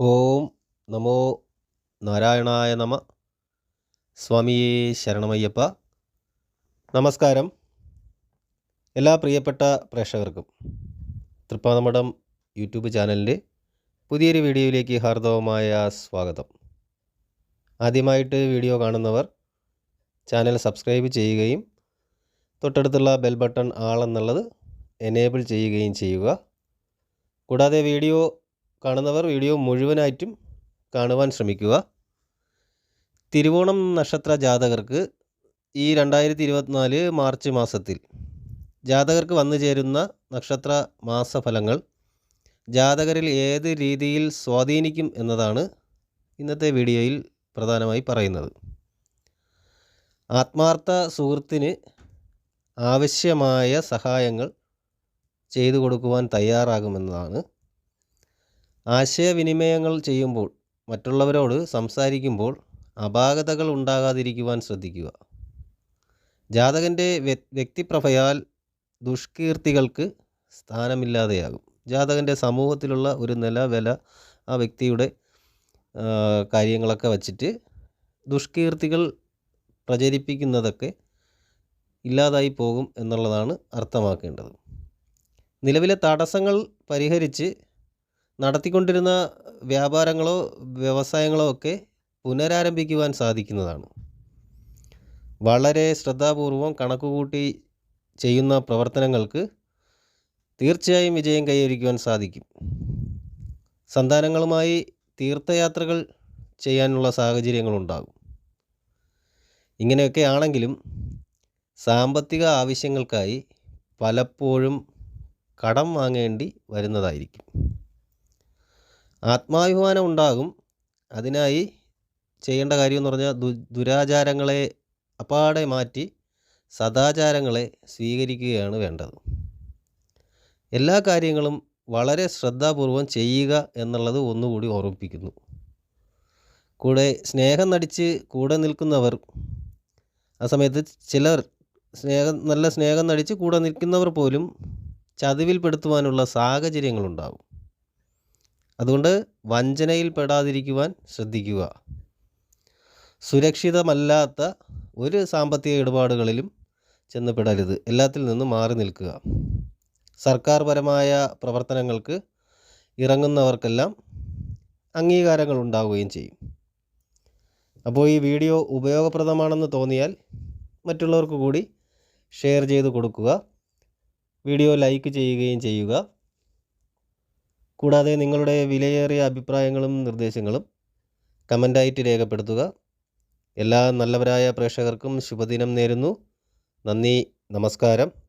ഓം നമോ നാരായണായ നമ. സ്വാമിയേ ശരണമയ്യപ്പ. നമസ്കാരം. എല്ലാ പ്രിയപ്പെട്ട പ്രേക്ഷകർക്കും തൃപ്പാതമഠം യൂട്യൂബ് ചാനലിന്റെ പുതിയൊരു വീഡിയോയിലേക്ക് ഹാർദവമായ സ്വാഗതം. ആദ്യമായിട്ട് വീഡിയോ കാണുന്നവർ ചാനൽ സബ്സ്ക്രൈബ് ചെയ്യുകയും തൊട്ടടുത്തുള്ള ബെൽ ബട്ടൺ ആളെന്നുള്ളത് എനേബിൾ ചെയ്യുകയും ചെയ്യുക. കൂടാതെ വീഡിയോ കാണുന്നവർ വീഡിയോ മുഴുവനായിട്ടും കാണുവാൻ ശ്രമിക്കുക. തിരുവോണം നക്ഷത്ര ജാതകർക്ക് ഈ രണ്ടായിരത്തി ഇരുപത്തിനാല് മാർച്ച് മാസത്തിൽ ജാതകർക്ക് വന്നു ചേരുന്ന നക്ഷത്ര മാസഫലങ്ങൾ ജാതകരിൽ ഏത് രീതിയിൽ സ്വാധീനിക്കും എന്നതാണ് ഇന്നത്തെ വീഡിയോയിൽ പ്രധാനമായി പറയുന്നത്. ആത്മാർത്ഥ സുഹൃത്തിന് ആവശ്യമായ സഹായങ്ങൾ ചെയ്തു കൊടുക്കുവാൻ തയ്യാറാകുമെന്നതാണ് ആശയവിനിമയങ്ങൾ ചെയ്യുമ്പോൾ മറ്റുള്ളവരോട് സംസാരിക്കുമ്പോൾ അപാകതകൾ ഉണ്ടാകാതിരിക്കുവാൻ ശ്രദ്ധിക്കുക. ജാതകന്റെ വ്യക്തിപ്രഭയാൽ ദുഷ്കീർത്തികൾക്ക് സ്ഥാനമില്ലാതെയാകും. ജാതകന്റെ സമൂഹത്തിലുള്ള ഒരു നില വില ആ വ്യക്തിയുടെ കാര്യങ്ങളൊക്കെ വച്ചിട്ട് ദുഷ്കീർത്തികൾ പ്രചരിപ്പിക്കുന്നതൊക്കെ ഇല്ലാതായി പോകും എന്നുള്ളതാണ് അർത്ഥമാക്കേണ്ടത്. നിലവിലെ തടസ്സങ്ങൾ പരിഹരിച്ച് നടത്തിക്കൊണ്ടിരുന്ന വ്യാപാരങ്ങളോ വ്യവസായങ്ങളോ ഒക്കെ പുനരാരംഭിക്കുവാൻ സാധിക്കുന്നതാണ്. വളരെ ശ്രദ്ധാപൂർവം കണക്കുകൂട്ടി ചെയ്യുന്ന പ്രവർത്തനങ്ങൾക്ക് തീർച്ചയായും വിജയം കൈവരിക്കുവാൻ സാധിക്കും. സന്താനങ്ങളുമായി തീർത്ഥയാത്രകൾ ചെയ്യാനുള്ള സാഹചര്യങ്ങളുണ്ടാകും. ഇങ്ങനെയൊക്കെ ആണെങ്കിലും സാമ്പത്തിക ആവശ്യങ്ങൾക്കായി പലപ്പോഴും കടം വാങ്ങേണ്ടി വരുന്നതായിരിക്കും. ആത്മാഭിമാനം ഉണ്ടാകും അതിനായി ചെയ്യേണ്ട കാര്യം എന്ന് പറഞ്ഞാൽ ദു ദുരാചാരങ്ങളെ അപ്പാടെ മാറ്റി സദാചാരങ്ങളെ സ്വീകരിക്കുകയാണ് വേണ്ടത്. എല്ലാ കാര്യങ്ങളും വളരെ ശ്രദ്ധാപൂർവം ചെയ്യുക എന്നുള്ളത് ഒന്നുകൂടി ഓർമ്മിപ്പിക്കുന്നു. കൂടെ സ്നേഹം നടിച്ച് കൂടെ നിൽക്കുന്നവർ ആ സമയത്ത് ചിലർ സ്നേഹം നല്ല സ്നേഹം നടിച്ച് കൂടെ നിൽക്കുന്നവർ പോലും ചതിവിൽപ്പെടുത്തുവാനുള്ള സാഹചര്യങ്ങളുണ്ടാകും. അതുകൊണ്ട് വഞ്ചനയിൽ പെടാതിരിക്കുവാൻ ശ്രദ്ധിക്കുക. സുരക്ഷിതമല്ലാത്ത ഒരു സാമ്പത്തിക ഇടപാടുകളിലും ചെന്ന് പെടരുത് എല്ലാത്തിൽ നിന്നും മാറി നിൽക്കുക. സർക്കാർ പരമായ പ്രവർത്തനങ്ങൾക്ക് ഇറങ്ങുന്നവർക്കെല്ലാം അംഗീകാരങ്ങൾ ഉണ്ടാവുകയും ചെയ്യും. അപ്പോൾ ഈ വീഡിയോ ഉപയോഗപ്രദമാണെന്ന് തോന്നിയാൽ മറ്റുള്ളവർക്ക് കൂടി ഷെയർ ചെയ്ത് കൊടുക്കുക. വീഡിയോ ലൈക്ക് ചെയ്യുകയും ചെയ്യുക. കൂടാതെ നിങ്ങളുടെ വിലയേറിയ അഭിപ്രായങ്ങളും നിർദ്ദേശങ്ങളും കമന്റായിട്ട് രേഖപ്പെടുത്തുക. എല്ലാ നല്ലവരായ പ്രേക്ഷകർക്കും ശുഭദിനം നേരുന്നു. നന്ദി നമസ്കാരം.